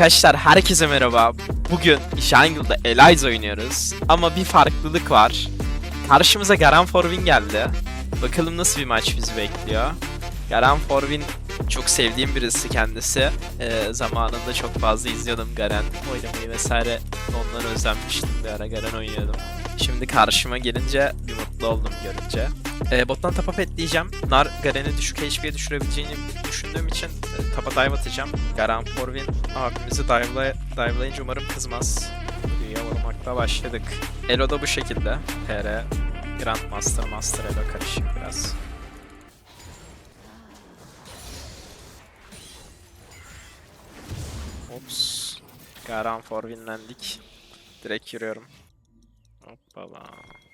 Arkadaşlar herkese merhaba. Bugün Jungle'da Eliza oynuyoruz. Ama bir farklılık var. Karşımıza Garen Forvin geldi. Bakalım nasıl bir maç bizi bekliyor. Garen Forvin çok sevdiğim birisi kendisi. Ee, zamanında çok fazla izliyordum Garen oynamayı vesaire. Ondan özlenmiştim bir ara Garen oynuyordum. Şimdi karşıma gelince bir mutlu oldum görünce. Ee, bottan tapa pet diyeceğim. Nar Garen'i düşük HP'ye düşürebileceğini düşündüğüm için e, tapa dive atacağım. Garen Forvin abimizi dive'la, dive'layınca umarım kızmaz. Büyüye vurmakta başladık. Elo da bu şekilde. TR Grandmaster, Master Elo karışık biraz. Ops. Garen Forvin'lendik. Direkt yürüyorum. Hoppala.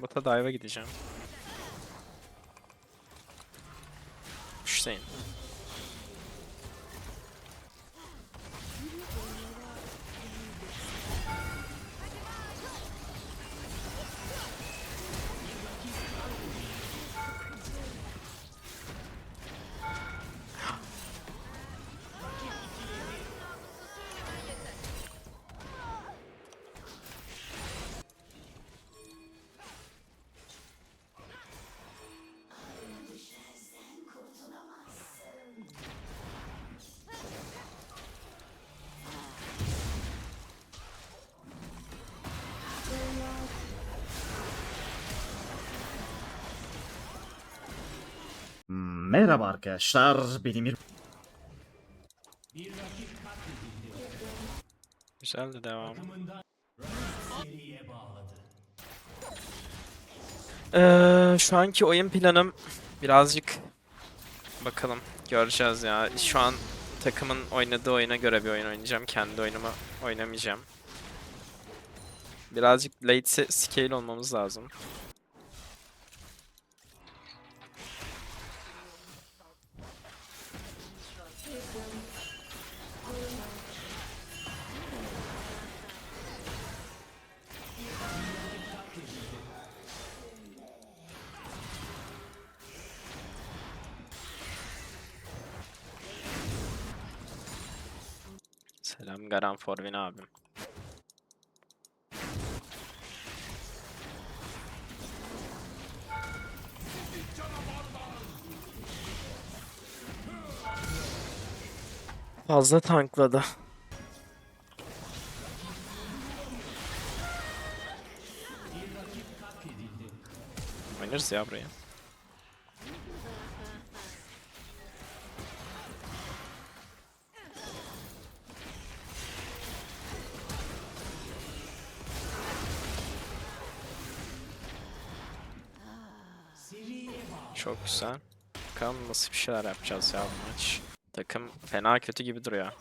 Bota dive'a gideceğim. Pushlayın. Arkadaşlar, benim bir Güzeldi devam. Ee, şu anki oyun planım birazcık bakalım göreceğiz ya. Şu an takımın oynadığı oyuna göre bir oyun oynayacağım. Kendi oyunumu oynamayacağım. Birazcık late scale olmamız lazım. Selam Garan Forvin abim. Fazla tankladı. Oynarız ya buraya. Güzel. Bakalım nasıl bir şeyler yapacağız ya bu maç. Takım fena kötü gibi duruyor.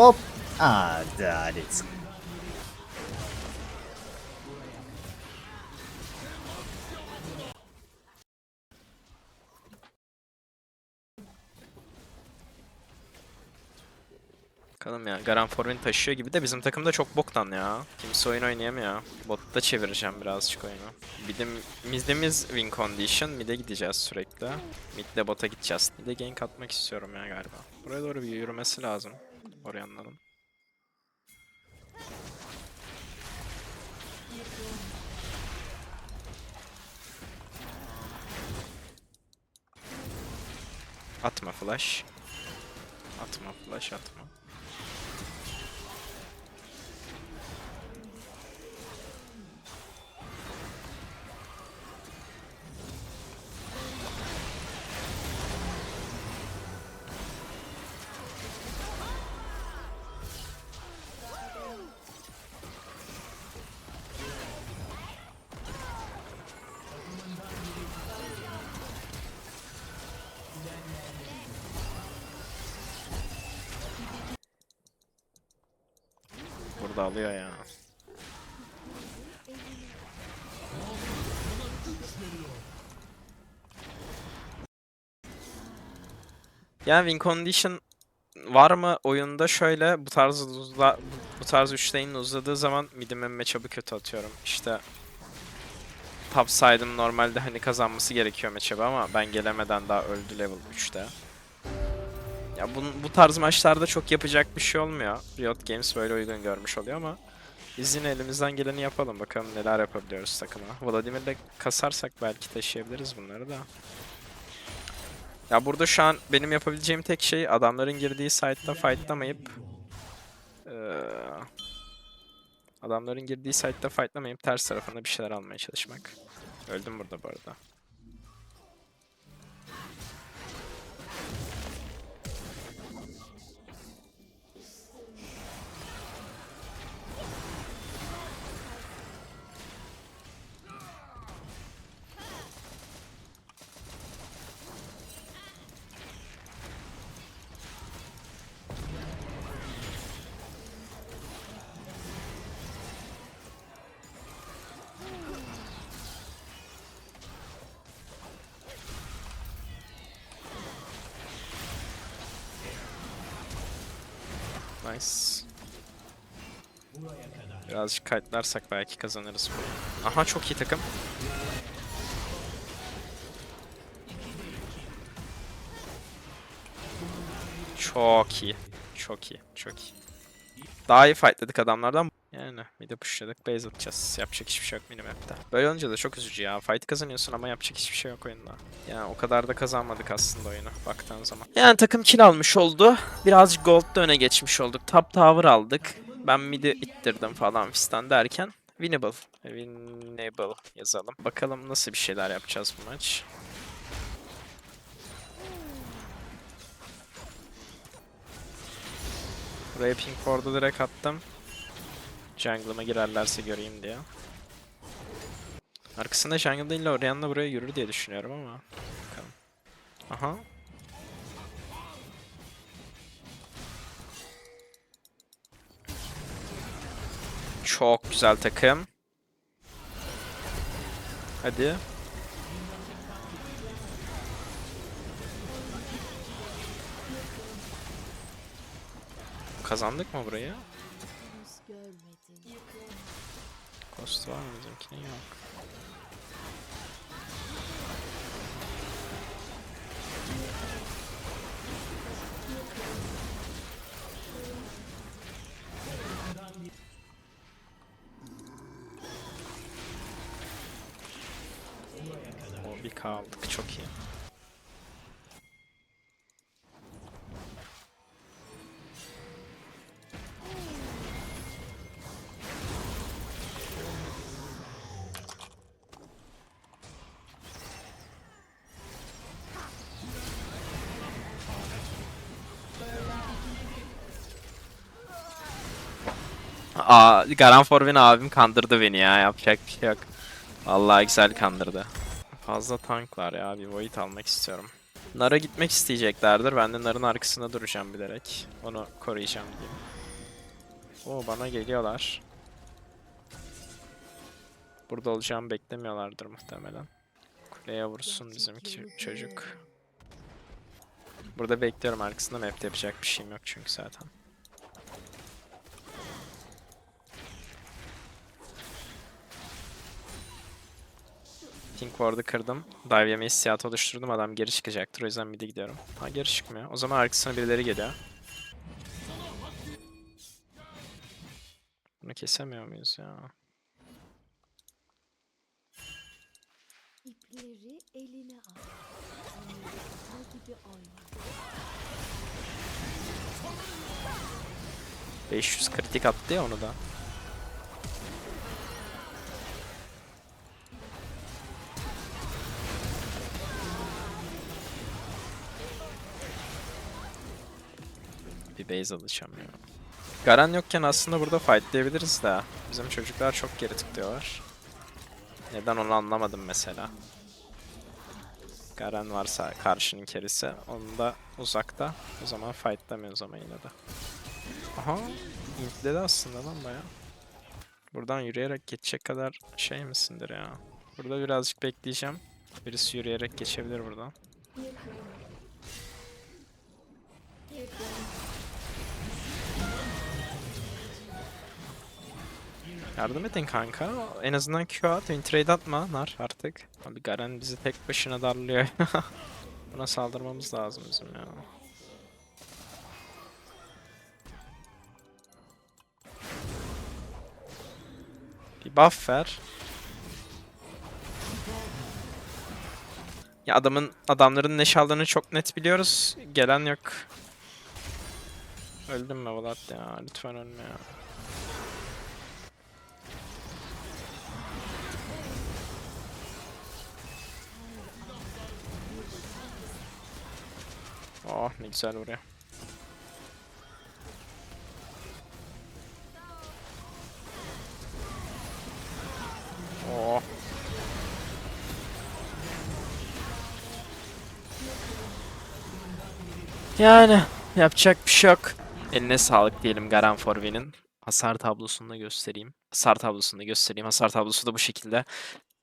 Hop adalet. Bakalım ya. Garan Forvin taşıyor gibi de bizim takımda çok boktan ya. Kimse oyun oynayamıyor. Botta çevireceğim birazcık oyunu. Middimiz win condition. Mid'e gideceğiz sürekli. Mid'le bota gideceğiz. Bir de gank atmak istiyorum ya galiba. Buraya doğru bir yürümesi lazım. Oraya anladım. Atma flash. Atma flash atma. Burada alıyor ya. Yani win condition var mı oyunda şöyle bu tarz uzla, bu tarz üçleyin uzadığı zaman midime matchup'ı kötü atıyorum. İşte top side'ım normalde hani kazanması gerekiyor matchup'ı ama ben gelemeden daha öldü level 3'te. Ya bu, bu tarz maçlarda çok yapacak bir şey olmuyor. Riot Games böyle uygun görmüş oluyor ama biz yine elimizden geleni yapalım. Bakalım neler yapabiliyoruz takıma. Vladimir'le kasarsak belki taşıyabiliriz bunları da. Ya burada şu an benim yapabileceğim tek şey adamların girdiği site'da fightlamayıp eee, adamların girdiği site'da fightlamayıp ters tarafında bir şeyler almaya çalışmak. Öldüm burada bu arada. Birazcık kayıtlarsak belki kazanırız. Aha çok iyi takım. Çok iyi. Çok iyi. Çok iyi. Daha iyi fightladık adamlardan. Yani bir de pushladık. Base atacağız. Yapacak hiçbir şey yok minimap'te. Böyle olunca da çok üzücü ya. Fight kazanıyorsun ama yapacak hiçbir şey yok oyunda. Yani o kadar da kazanmadık aslında oyunu baktığın zaman. Yani takım kill almış oldu. Birazcık gold da öne geçmiş olduk. Top tower aldık. Ben mid'i ittirdim falan fistan derken. Winnable. Winnable yazalım. Bakalım nasıl bir şeyler yapacağız bu maç. Buraya pink ward'u direkt attım. Jungle'ıma girerlerse göreyim diye. Arkasında jungle değil de Orianna buraya yürür diye düşünüyorum ama. Bakalım. Aha. Çok güzel takım. Hadi. Kazandık mı burayı? Cost var mı bizimkinin yok. O bir kaldık çok iyi. Aa, Garan Forvin abim kandırdı beni ya. Yapacak bir şey yok. Vallahi güzel kandırdı. Fazla tank var ya. Bir Void almak istiyorum. Nara gitmek isteyeceklerdir. Ben de Nar'ın arkasında duracağım bilerek. Onu koruyacağım diyeyim. Oo bana geliyorlar. Burada olacağımı beklemiyorlardır muhtemelen. Kuleye vursun bizimki çocuk. Burada bekliyorum arkasında map'te yapacak bir şeyim yok çünkü zaten. King Ward'ı kırdım. Dive yeme hissiyatı oluşturdum. Adam geri çıkacaktır. O yüzden mid'e gidiyorum. Ha geri çıkmıyor. O zaman arkasına birileri geliyor. Bunu kesemiyor muyuz ya? İpleri eline al. gibi 500 kritik attı ya onu da. Bir base alacağım ya. Garan yokken aslında burada fightlayabiliriz de. Bizim çocuklar çok geri tıklıyorlar. Neden onu anlamadım mesela. Garen varsa karşının kerisi. Onu da uzakta. O zaman fightlamıyoruz ama yine de. Aha. Intledi aslında lan baya. Buradan yürüyerek geçecek kadar şey misindir ya. Burada birazcık bekleyeceğim. Birisi yürüyerek geçebilir buradan. Yardım edin kanka. En azından Q at. trade atma nar artık. Abi Garen bizi tek başına darlıyor. Buna saldırmamız lazım bizim ya. Bir buff ver. Ya adamın adamların ne çaldığını çok net biliyoruz. Gelen yok. Öldüm mü Vlad ya? Lütfen ölme ya. Oh ne güzel buraya. Oh. Yani yapacak bir şey yok. Eline sağlık diyelim Garan Forvi'nin. Hasar tablosunu da göstereyim. Hasar tablosunu da göstereyim. Hasar tablosu da bu şekilde.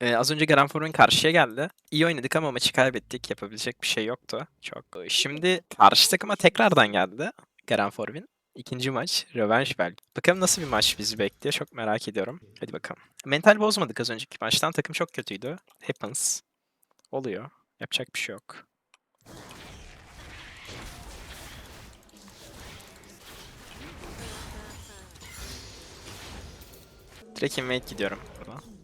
Ee, az önce Garan Forvin karşıya geldi. İyi oynadık ama maçı kaybettik. Yapabilecek bir şey yoktu. Çok. Şimdi karşı takıma tekrardan geldi Garan Forvin. İkinci maç. Revenge belki. Bakalım nasıl bir maç bizi bekliyor. Çok merak ediyorum. Hadi bakalım. Mental bozmadık az önceki maçtan. Takım çok kötüydü. Happens. Oluyor. Yapacak bir şey yok. Direkt invade gidiyorum burada.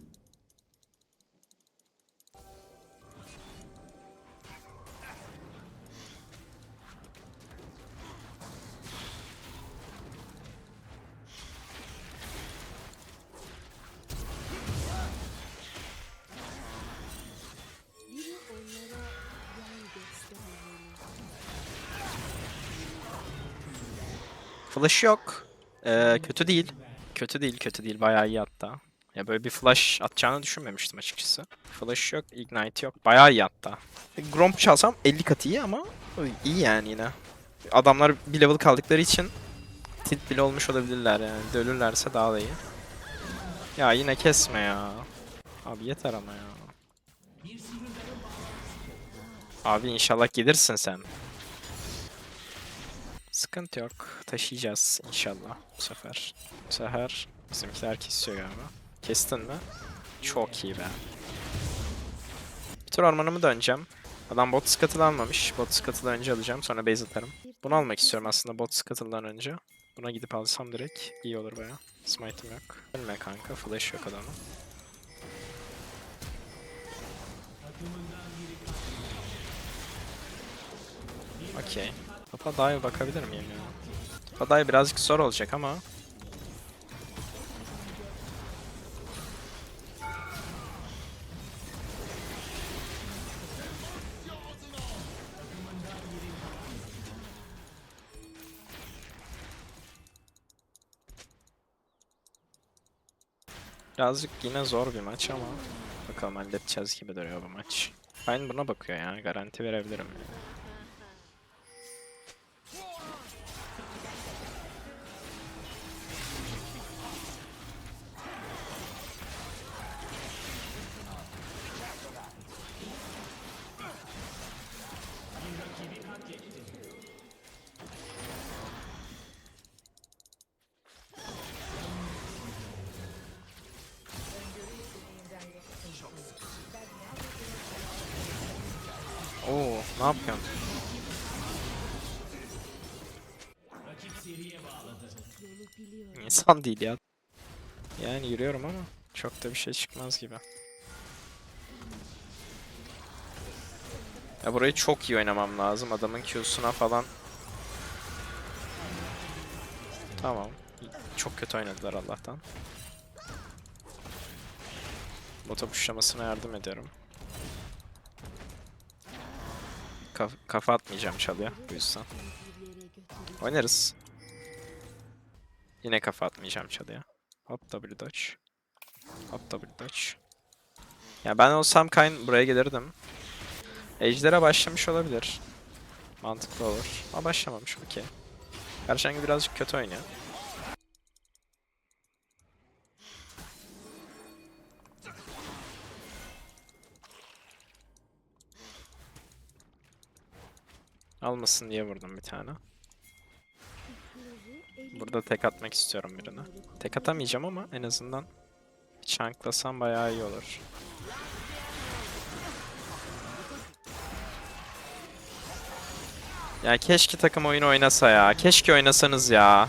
Flash yok. Ee, kötü değil. Kötü değil, kötü değil. Bayağı iyi hatta. Ya böyle bir flash atacağını düşünmemiştim açıkçası. Flash yok, ignite yok. Bayağı iyi hatta. Gromp çalsam 50 kat iyi ama iyi yani yine. Adamlar bir level kaldıkları için tilt bile olmuş olabilirler yani. Bir de ölürlerse daha da iyi. Ya yine kesme ya. Abi yeter ama ya. Abi inşallah gelirsin sen. Sıkıntı yok. Taşıyacağız inşallah bu sefer. Bu sefer bizimkiler kesiyor galiba. Kestin mi? Çok iyi be. Bir tur ormanımı döneceğim. Adam bot scuttle almamış. Bot scuttle önce alacağım sonra base atarım. Bunu almak istiyorum aslında bot scuttle'dan önce. Buna gidip alsam direkt iyi olur baya. Smite'ım yok. Ölme kanka. Flash yok adamın. Okey. Papa dive bakabilir miyim ya? Papa dive birazcık zor olacak ama. Birazcık yine zor bir maç ama bakalım halledeceğiz gibi duruyor bu maç. Ben buna bakıyor ya garanti verebilirim. Yani. İnsan değil ya. Yani yürüyorum ama çok da bir şey çıkmaz gibi. Ya burayı çok iyi oynamam lazım. Adamın Q'suna falan. Tamam. çok kötü oynadılar Allah'tan. Bota pushlamasına yardım ediyorum. Kaf kafa atmayacağım çalıya bu yüzden. Oynarız. Yine kafa atmayacağım çalıya. Hop W dodge. Hop W dodge. Ya ben olsam Kayn buraya gelirdim. Ejder'e başlamış olabilir. Mantıklı olur. Ama başlamamış okey. Karşıngı birazcık kötü oynuyor. Almasın diye vurdum bir tane. Burada tek atmak istiyorum birine. Tek atamayacağım ama en azından çanklasam bayağı iyi olur. Ya keşke takım oyunu oynasa ya. Keşke oynasanız ya.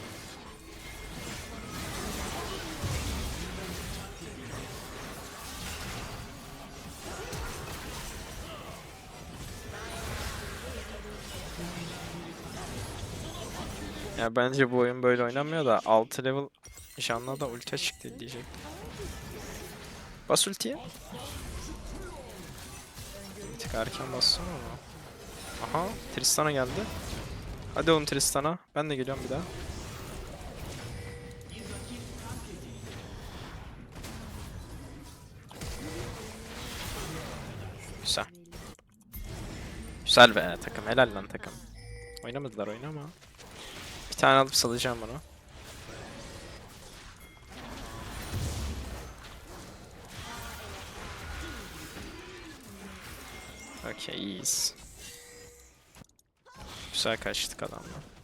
Bence bu oyun böyle oynanmıyor da 6 level Janna da ulti çıktı diyecek. Bas ultiye. Bir tık bassana ama. Aha Tristan'a geldi. Hadi oğlum Tristan'a. Ben de geliyorum bir daha. Güzel. Güzel be takım. Helal lan takım. Oynamadılar oyunu ama. Bir tane alıp salacağım bunu. Okey iyiyiz. Güzel kaçtık adamla.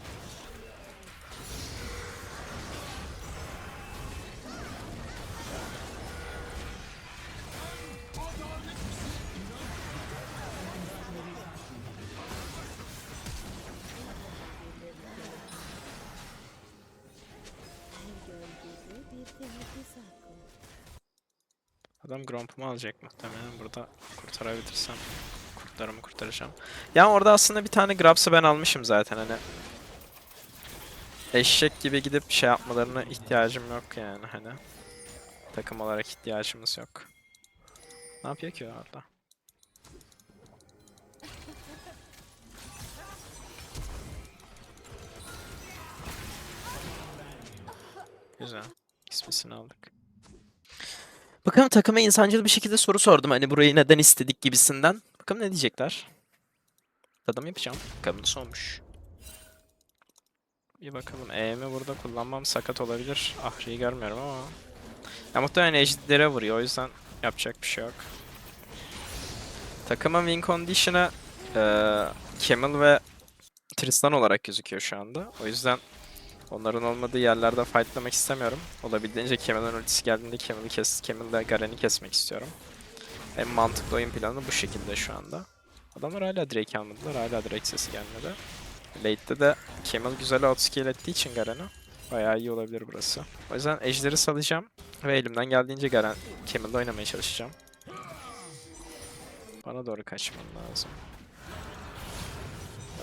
Adam Gromp'umu alacak muhtemelen. Burada kurtarabilirsem kurtlarımı kurtaracağım. Ya orada aslında bir tane Grabs'ı ben almışım zaten hani. Eşek gibi gidip şey yapmalarına ihtiyacım yok yani hani. Takım olarak ihtiyacımız yok. Ne yapıyor ki orada? Güzel. İsmisini aldık. Bakalım takıma insancıl bir şekilde soru sordum. Hani burayı neden istedik gibisinden. Bakalım ne diyecekler. Tadım yapacağım. Bakalım nasıl olmuş. Bir bakalım. E'mi burada kullanmam sakat olabilir. Ahri'yi görmüyorum ama. Ya muhtemelen ejder'e vuruyor. O yüzden yapacak bir şey yok. Takımın win condition'ı eee Camel ve Tristan olarak gözüküyor şu anda. O yüzden Onların olmadığı yerlerde fightlamak istemiyorum. Olabildiğince Kemal'in ultisi geldiğinde Kemal'i kes, Kemal'le Garen'i kesmek istiyorum. En mantıklı oyun planı bu şekilde şu anda. Adamlar hala Drake almadılar, hala Drake sesi gelmedi. Late'de de Kemal güzel outscale ettiği için Garen'i bayağı iyi olabilir burası. O yüzden Ejder'i salacağım ve elimden geldiğince Garen, Kemal'le oynamaya çalışacağım. Bana doğru kaçman lazım.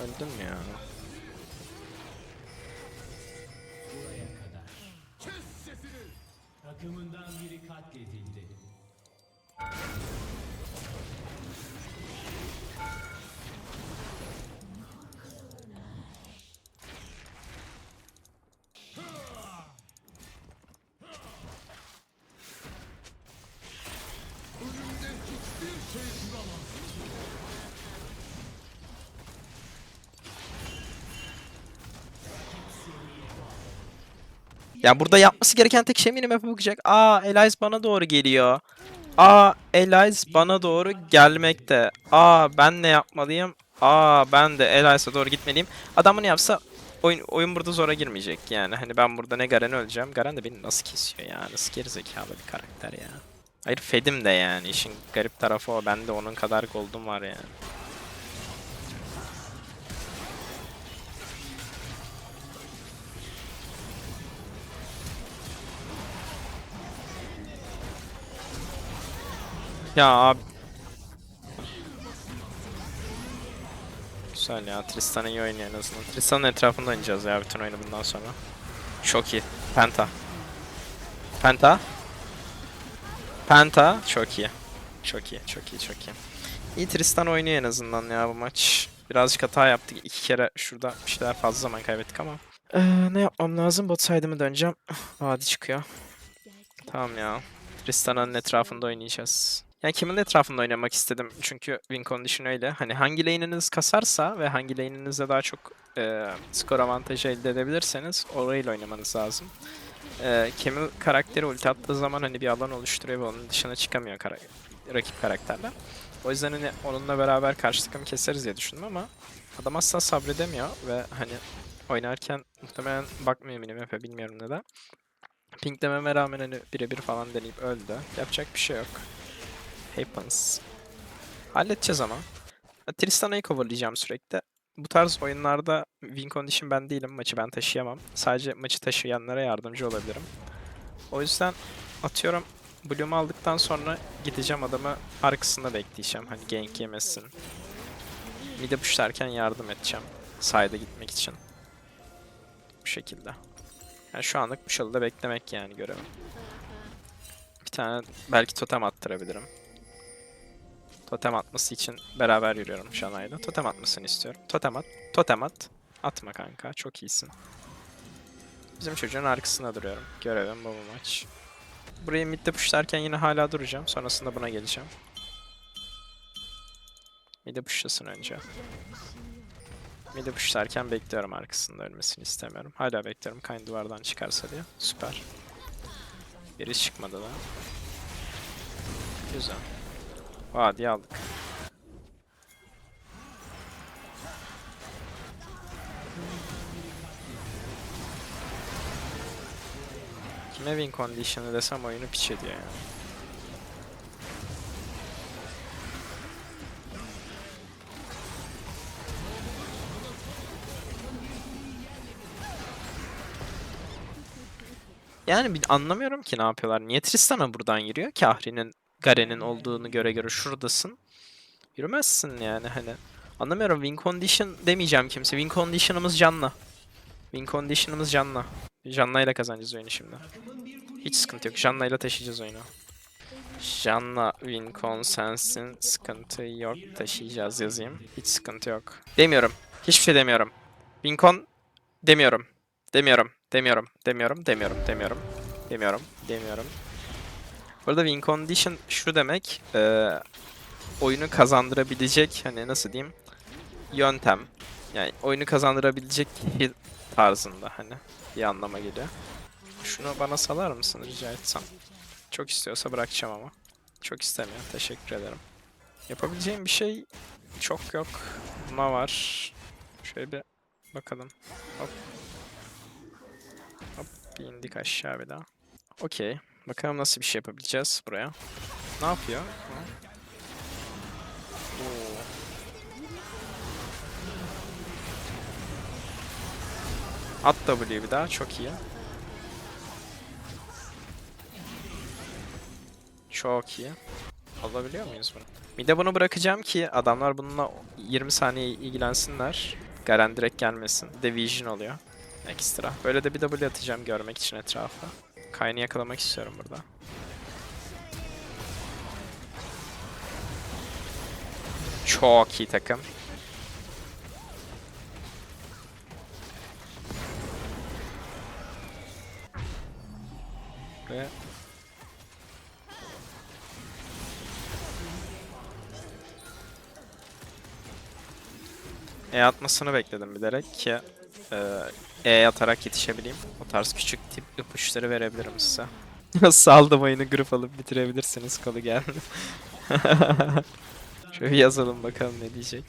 Öldün mü ya? Takımından biri katledildi. Ya burada yapması gereken tek şey minimap'e bakacak. Aa Elias bana doğru geliyor. Aa Elias bana doğru gelmekte. Aa ben ne yapmalıyım? Aa ben de Elias'a doğru gitmeliyim. Adam bunu yapsa oyun, oyun burada zora girmeyecek yani. Hani ben burada ne Garen'i öleceğim. Garen de beni nasıl kesiyor ya? Nasıl gerizekalı bir karakter ya. Hayır Fed'im de yani. İşin garip tarafı o. Ben de onun kadar gold'um var yani. Ya abi. Güzel ya. Tristan iyi oynuyor en azından. Tristan'ın etrafında oynayacağız ya bütün oyunu bundan sonra. Çok iyi. Penta. Penta. Penta. Çok iyi. Çok iyi, çok iyi, çok iyi. İyi Tristan oynuyor en azından ya bu maç. Birazcık hata yaptık. İki kere şurada bir şeyler fazla zaman kaybettik ama. Ee, ne yapmam lazım? Bot side'ımı döneceğim. Vadi çıkıyor. Tamam ya. Tristan'ın etrafında oynayacağız. Yani kimin etrafında oynamak istedim çünkü win condition öyle. Hani hangi lane'iniz kasarsa ve hangi lane'inizde daha çok e, skor avantajı elde edebilirseniz orayla oynamanız lazım. E, Camel karakteri ulti attığı zaman hani bir alan oluşturuyor ve onun dışına çıkamıyor kara- rakip karakterler. O yüzden hani onunla beraber karşı takımı keseriz diye düşündüm ama adam asla sabredemiyor ve hani oynarken muhtemelen bakmıyor minimap'e bilmiyorum neden. Pinklememe rağmen hani birebir falan deneyip öldü. Yapacak bir şey yok. Happens. Halledeceğiz ama. Tristana'yı coverlayacağım sürekli. Bu tarz oyunlarda win condition ben değilim. Maçı ben taşıyamam. Sadece maçı taşıyanlara yardımcı olabilirim. O yüzden atıyorum Bloom'u aldıktan sonra gideceğim adamı arkasında bekleyeceğim. Hani gank yemesin. Mid'e pushlarken yardım edeceğim. Side'a gitmek için. Bu şekilde. Yani şu anlık bu şekilde beklemek yani görevim. Bir tane belki totem attırabilirim. Totem atması için beraber yürüyorum Shana'yla. Totem atmasını istiyorum. Totem at. Totem at. Atma kanka. Çok iyisin. Bizim çocuğun arkasında duruyorum. Görevim bu bu maç. Burayı midde pushlarken yine hala duracağım. Sonrasında buna geleceğim. Midde pushlasın önce. Midde pushlarken bekliyorum arkasında ölmesini istemiyorum. Hala bekliyorum Kayn duvardan çıkarsa diye. Süper. Biri çıkmadı da. Güzel. Vadi aldık. Kime win condition'ı desem oyunu piç ediyor yani. Yani anlamıyorum ki ne yapıyorlar. Niye Tristan'a buradan yürüyor ki Ahri'nin Garen'in olduğunu göre göre şuradasın. Yürümezsin yani hani. Anlamıyorum win condition demeyeceğim kimse. Win condition'ımız canlı. Win condition'ımız canlı. Janna ile kazanacağız oyunu şimdi. Hiç sıkıntı yok. Janna ile taşıyacağız oyunu. Janna win consensin sıkıntı yok. Taşıyacağız yazayım. Hiç sıkıntı yok. Demiyorum. Hiçbir şey demiyorum. Win con demiyorum. Demiyorum. Demiyorum. Demiyorum. Demiyorum. Demiyorum. Demiyorum. Demiyorum. Burada win condition şu demek. eee, oyunu kazandırabilecek hani nasıl diyeyim yöntem. Yani oyunu kazandırabilecek tarzında hani bir anlama geliyor. Şunu bana salar mısın rica etsem? Çok istiyorsa bırakacağım ama. Çok istemiyor. Teşekkür ederim. Yapabileceğim bir şey çok yok. Buna var. Şöyle bir bakalım. Hop. Hop bir indik aşağı bir daha. Okey. Bakalım nasıl bir şey yapabileceğiz buraya. Ne yapıyor? Oo. At W bir daha çok iyi. Çok iyi. Alabiliyor muyuz bunu? Bir de bunu bırakacağım ki adamlar bununla 20 saniye ilgilensinler. Garen direkt gelmesin. Bir de Vision oluyor. Ekstra. Böyle de bir W atacağım görmek için etrafa. Kayn'ı yakalamak istiyorum burada. Çok iyi takım. Ve E atmasını bekledim bilerek ki e, E atarak yetişebileyim. O tarz küçük tip ipuçları verebilirim size. Saldım oyunu grup alıp bitirebilirsiniz kolu geldi. Şöyle yazalım bakalım ne diyecek.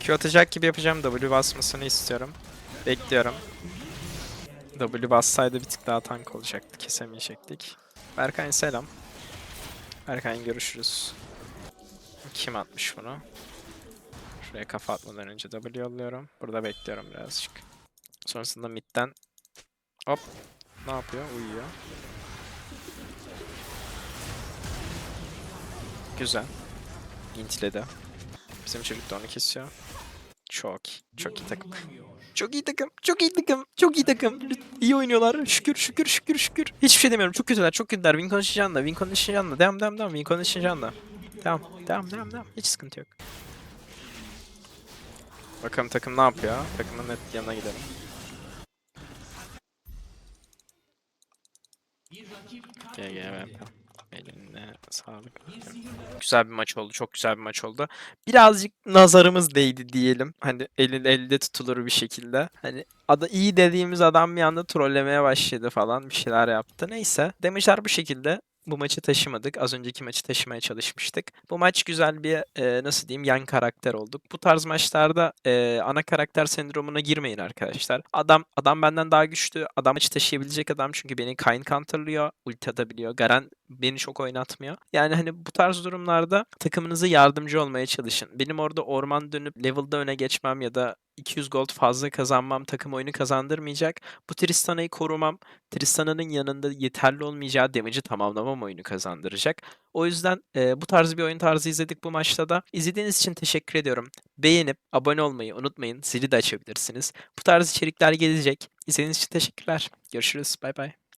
Q atacak gibi yapacağım. W basmasını istiyorum. Bekliyorum. W bassaydı bir tık daha tank olacaktı. Kesemeyecektik. Berkay selam. Berkay görüşürüz. Kim atmış bunu? Şuraya kafa atmadan önce W yolluyorum. Burada bekliyorum birazcık. Sonrasında midden hop ne yapıyor? Uyuyor. Güzel. Intledi. Bizim çocuk da onu kesiyor. Çok. Çok iyi takım. Çok iyi takım. Çok iyi takım. Çok iyi takım. İyi oynuyorlar. Şükür şükür şükür şükür. Hiçbir şey demiyorum. Çok kötüler. Çok kötüler. Win condition da. Win condition da. Devam devam devam. Win condition da. Devam. Devam devam devam. Hiç sıkıntı yok. Bakalım takım ne yapıyor? Takımın net yanına gidelim. GG VP. Eline sağlık. Güzel bir maç oldu. Çok güzel bir maç oldu. Birazcık nazarımız değdi diyelim. Hani elin elde tutulur bir şekilde. Hani ada iyi dediğimiz adam bir anda trollemeye başladı falan. Bir şeyler yaptı. Neyse. Damage'ler bu şekilde. Bu maçı taşımadık. Az önceki maçı taşımaya çalışmıştık. Bu maç güzel bir e, nasıl diyeyim yan karakter olduk. Bu tarz maçlarda e, ana karakter sendromuna girmeyin arkadaşlar. Adam adam benden daha güçlü. Adam maçı taşıyabilecek adam çünkü beni Kayn counterlıyor. Ulti atabiliyor. Garen beni çok oynatmıyor. Yani hani bu tarz durumlarda takımınıza yardımcı olmaya çalışın. Benim orada orman dönüp level'da öne geçmem ya da 200 gold fazla kazanmam takım oyunu kazandırmayacak. Bu Tristana'yı korumam Tristana'nın yanında yeterli olmayacağı damage'i tamamlamam oyunu kazandıracak. O yüzden e, bu tarz bir oyun tarzı izledik bu maçta da. İzlediğiniz için teşekkür ediyorum. Beğenip abone olmayı unutmayın. Zili de açabilirsiniz. Bu tarz içerikler gelecek. İzlediğiniz için teşekkürler. Görüşürüz. Bay bay.